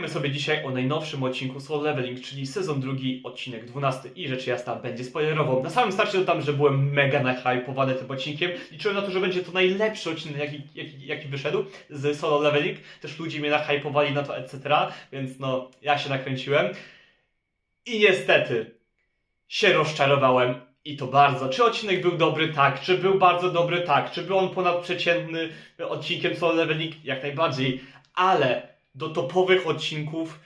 Pogadamy sobie dzisiaj o najnowszym odcinku Soul Leveling, czyli sezon drugi, odcinek 12 i rzecz jasna będzie spoilerowo. Na samym starcie dodam, że byłem mega nahypowany tym odcinkiem. Liczyłem na to, że będzie to najlepszy odcinek, jaki, jaki, jaki wyszedł z Solo Leveling. Też ludzie mnie nahypowali na to, etc., więc no, ja się nakręciłem. I niestety się rozczarowałem i to bardzo. Czy odcinek był dobry? Tak. Czy był bardzo dobry? Tak. Czy był on ponadprzeciętny odcinkiem Solo Leveling? Jak najbardziej. Ale do topowych odcinków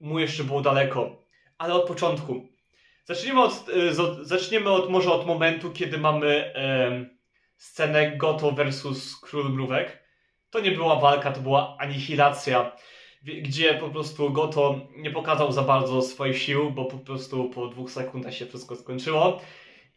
mu jeszcze było daleko. Ale od początku. Zaczniemy od, z- zaczniemy od może od momentu, kiedy mamy em, scenę Goto versus Król Mrówek. To nie była walka, to była anihilacja, gdzie po prostu Goto nie pokazał za bardzo swoich sił, bo po prostu po dwóch sekundach się wszystko skończyło.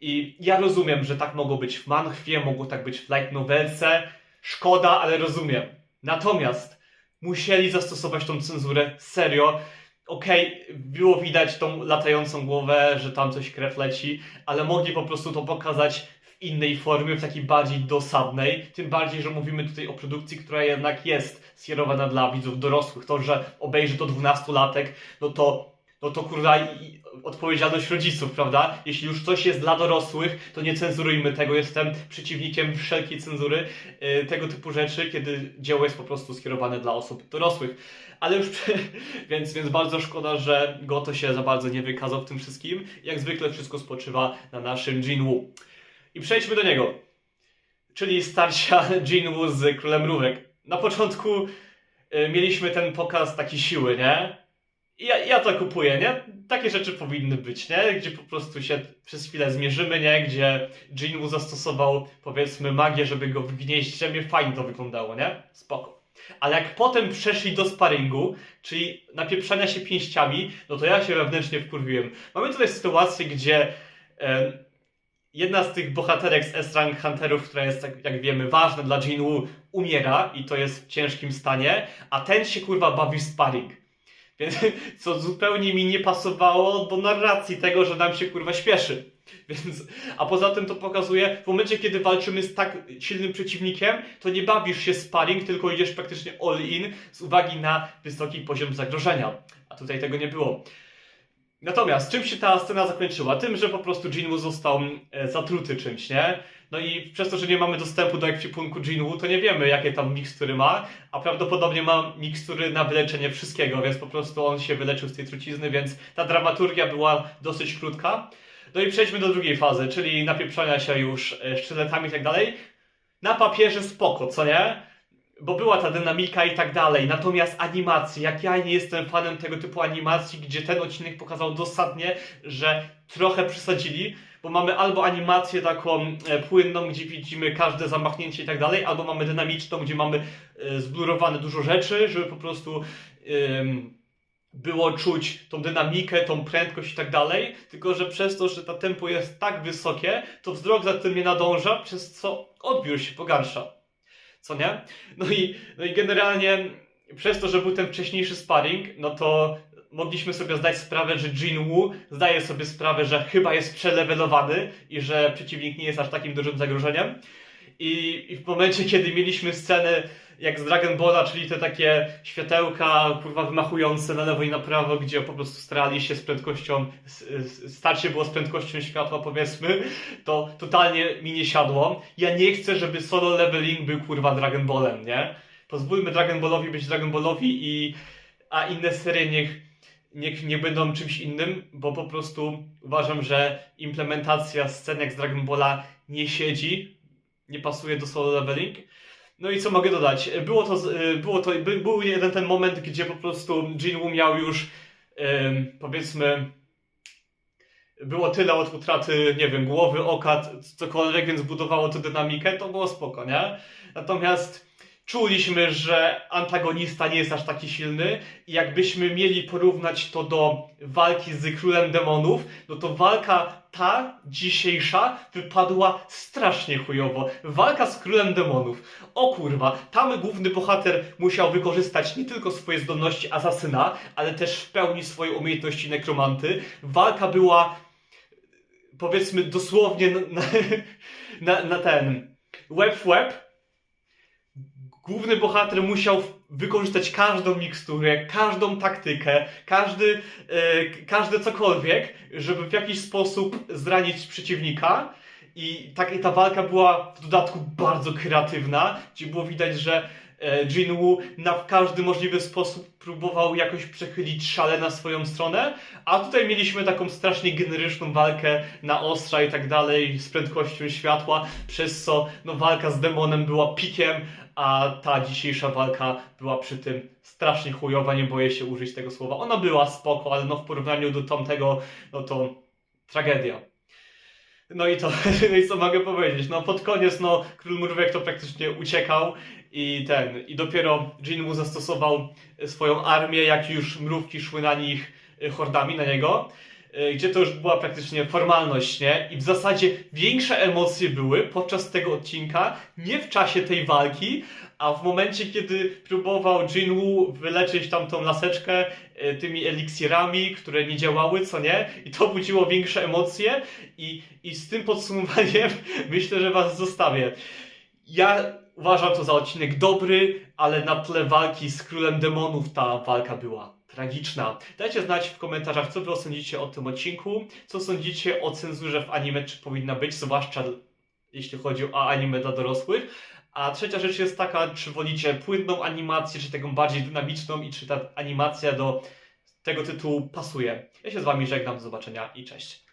I ja rozumiem, że tak mogło być w manchwie, mogło tak być w light novelce. Szkoda, ale rozumiem. Natomiast musieli zastosować tą cenzurę serio. Okej, było widać tą latającą głowę, że tam coś krew leci, ale mogli po prostu to pokazać w innej formie, w takiej bardziej dosadnej. Tym bardziej, że mówimy tutaj o produkcji, która jednak jest skierowana dla widzów dorosłych. To, że obejrzy to 12-latek, no to no to kurwa odpowiedzialność rodziców, prawda? Jeśli już coś jest dla dorosłych, to nie cenzurujmy tego. Jestem przeciwnikiem wszelkiej cenzury y, tego typu rzeczy, kiedy dzieło jest po prostu skierowane dla osób dorosłych. Ale już, więc, więc bardzo szkoda, że Goto się za bardzo nie wykazał w tym wszystkim. Jak zwykle wszystko spoczywa na naszym Jinwoo. I przejdźmy do niego. Czyli starcia Jinwoo z Królem Mrówek. Na początku y, mieliśmy ten pokaz taki siły, nie? Ja, ja to kupuję, nie? Takie rzeczy powinny być, nie? Gdzie po prostu się przez chwilę zmierzymy, nie? Gdzie Jinwoo zastosował, powiedzmy, magię, żeby go wgnieść w ziemię. Fajnie to wyglądało, nie? Spoko. Ale jak potem przeszli do sparingu, czyli napieprzania się pięściami, no to ja się wewnętrznie wkurwiłem. Mamy tutaj sytuację, gdzie em, jedna z tych bohaterek z S-Rank Hunterów, która jest, jak, jak wiemy, ważna dla Jinwoo, umiera i to jest w ciężkim stanie, a ten się kurwa bawi w sparring. Więc, co zupełnie mi nie pasowało do narracji tego, że nam się kurwa śpieszy. Więc, a poza tym to pokazuje, w momencie kiedy walczymy z tak silnym przeciwnikiem, to nie bawisz się sparring, tylko idziesz praktycznie all in z uwagi na wysoki poziom zagrożenia. A tutaj tego nie było. Natomiast czym się ta scena zakończyła? Tym, że po prostu Jinwoo został e, zatruty czymś, nie? No i przez to, że nie mamy dostępu do ekwipunku Jinwoo, to nie wiemy, jakie tam mikstury ma, a prawdopodobnie ma mikstury na wyleczenie wszystkiego, więc po prostu on się wyleczył z tej trucizny, więc ta dramaturgia była dosyć krótka. No i przejdźmy do drugiej fazy, czyli napieprzania się już e, sztyletami i tak dalej. Na papierze spoko, co nie? Bo była ta dynamika i tak dalej. Natomiast animacje, jak ja nie jestem fanem tego typu animacji, gdzie ten odcinek pokazał dosadnie, że trochę przesadzili, bo mamy albo animację taką e, płynną, gdzie widzimy każde zamachnięcie i tak dalej, albo mamy dynamiczną, gdzie mamy e, zblurowane dużo rzeczy, żeby po prostu było czuć tą dynamikę, tą prędkość i tak dalej, tylko że przez to, że ta tempo jest tak wysokie, to wzrok za tym nie nadąża, przez co odbiór się pogarsza. Co nie? No i, no i generalnie przez to, że był ten wcześniejszy sparring, no to mogliśmy sobie zdać sprawę, że Jinwoo zdaje sobie sprawę, że chyba jest przelewelowany i że przeciwnik nie jest aż takim dużym zagrożeniem. I, I w momencie, kiedy mieliśmy scenę jak z Dragon Balla, czyli te takie światełka, kurwa, wymachujące na lewo i na prawo, gdzie po prostu starali się z prędkością, starcie było z prędkością światła, powiedzmy, to totalnie mi nie siadło. Ja nie chcę, żeby solo leveling był, kurwa, Dragon Ballem, nie? Pozwólmy Dragon Ballowi być Dragon Ballowi i, a inne serie niech, niech nie będą czymś innym, bo po prostu uważam, że implementacja scen jak z Dragon Balla nie siedzi, nie pasuje do solo leveling. No i co mogę dodać? Było to, y, było to by, był jeden ten moment, gdzie po prostu Jinwoo miał już powiedzmy było tyle od utraty, nie wiem, głowy, oka, cokolwiek, więc budowało to dynamikę, to było spoko, nie? Natomiast czuliśmy, że antagonista nie jest aż taki silny i jakbyśmy mieli porównać to do walki z Królem Demonów, no to walka ta dzisiejsza wypadła strasznie chujowo. Walka z Królem Demonów. O kurwa, tam główny bohater musiał wykorzystać nie tylko swoje zdolności asasyna, ale też w pełni swoje umiejętności nekromanty. Walka była powiedzmy dosłownie na, na, na, ten web w web. Główny bohater musiał wykorzystać każdą miksturę, każdą taktykę, każdy, e, każde cokolwiek, żeby w jakiś sposób zranić przeciwnika. I tak, i ta walka była w dodatku bardzo kreatywna, gdzie było widać, że Jinwoo na każdy możliwy sposób próbował jakoś przechylić szale na swoją stronę, a tutaj mieliśmy taką strasznie generyczną walkę na ostrza i tak dalej, z prędkością światła, przez co no, walka z demonem była pikiem, a ta dzisiejsza walka była przy tym strasznie chujowa, nie boję się użyć tego słowa. Ona była spoko, ale no w porównaniu do tamtego, no to tragedia. No i to, i co mogę powiedzieć? No pod koniec, no król mrówek to praktycznie uciekał i ten, i dopiero Jinwoo zastosował swoją armię, jak już mrówki szły na nich y, hordami, na niego, gdzie to już była praktycznie formalność, nie? I w zasadzie większe emocje były podczas tego odcinka, nie w czasie tej walki, a w momencie, kiedy próbował Jinwoo wyleczyć tamtą laseczkę y, tymi eliksirami, które nie działały, co nie? I to budziło większe emocje i, i z tym podsumowaniem myślę, że was zostawię. Ja uważam to za odcinek dobry, ale na tle walki z Królem Demonów ta walka była tragiczna. Dajcie znać w komentarzach, co wy sądzicie o tym odcinku, co sądzicie o cenzurze w anime, czy powinna być, zwłaszcza jeśli chodzi o anime dla dorosłych. A trzecia rzecz jest taka, czy wolicie płynną animację, czy taką bardziej dynamiczną i czy ta animacja do tego tytułu pasuje. Ja się z wami żegnam, do zobaczenia i cześć.